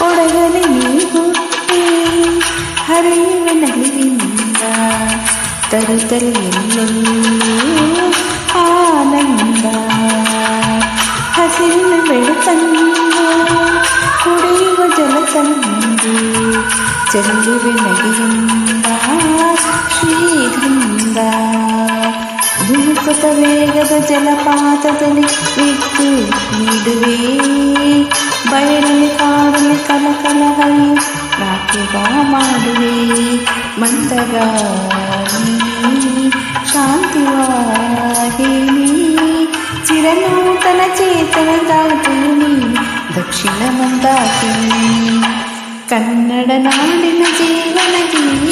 ಒಡಗಲಿ ನೀ ಹುಟ್ಟಿ ಹರಿಯುವ ನಲಿವಿನಿಂದ ತರುತ್ತಲೆಯಲ್ಲಿ ಆನಂದ ಹಸಿರಿನ ಬೆಳಕನ್ನು ಕುಡಿಯುವ ಜಲ ತಂದು ಚೆಲ್ಲುವೆ ನಗೆಯಿಂದ ಶ್ರೀಗಂಧ ಧುಮುಕುತ ವೇಗದ ಜಲಪಾತದಲ್ಲಿ ಇಟ್ಟು ನೀಡುವೆ ನಾಟ್ಯಗ ಮಾಡುವೆ ಮಂದಗಾನಿ ಶಾಂತಿವಾಹಿನಿ ಚಿರನೂತನ ಚೇತನ ದಾಟಿನಿ ದಕ್ಷಿಣ ಮಂದಾಕಿನಿ ಕನ್ನಡ ನಾಡಿನ ಜೀವನ ಗೀತಾನೇ